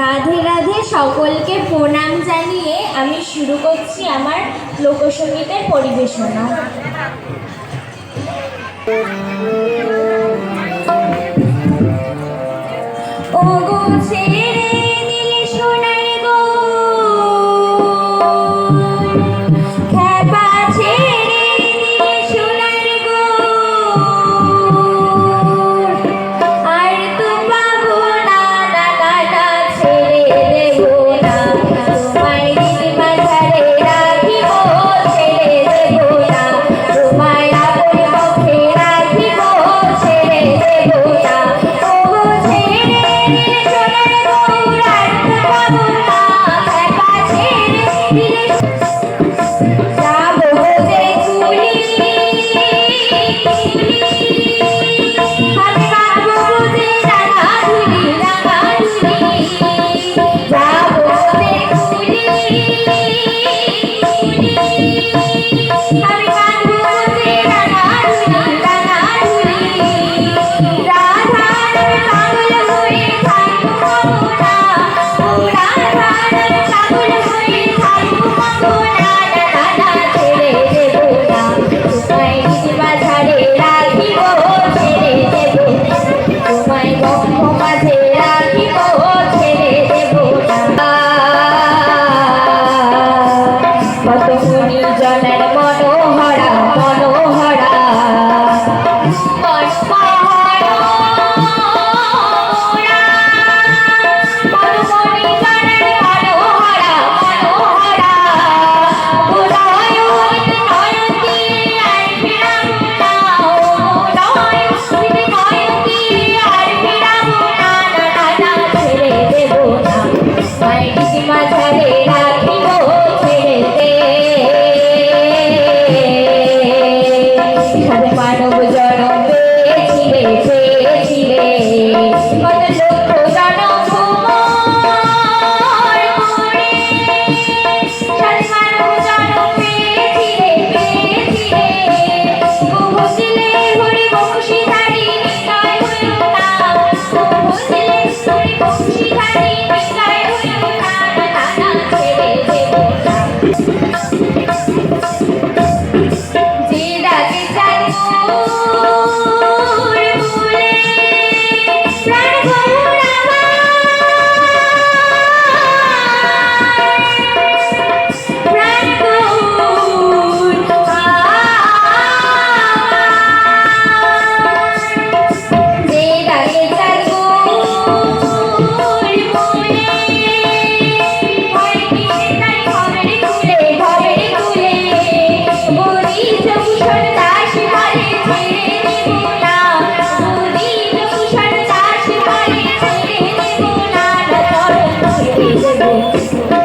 রাধে রাধে সকলকে প্রণাম জানিয়ে আমি শুরু করছি আমার লোকসঙ্গীতের পরিবেশনা। ও গোছে Peace.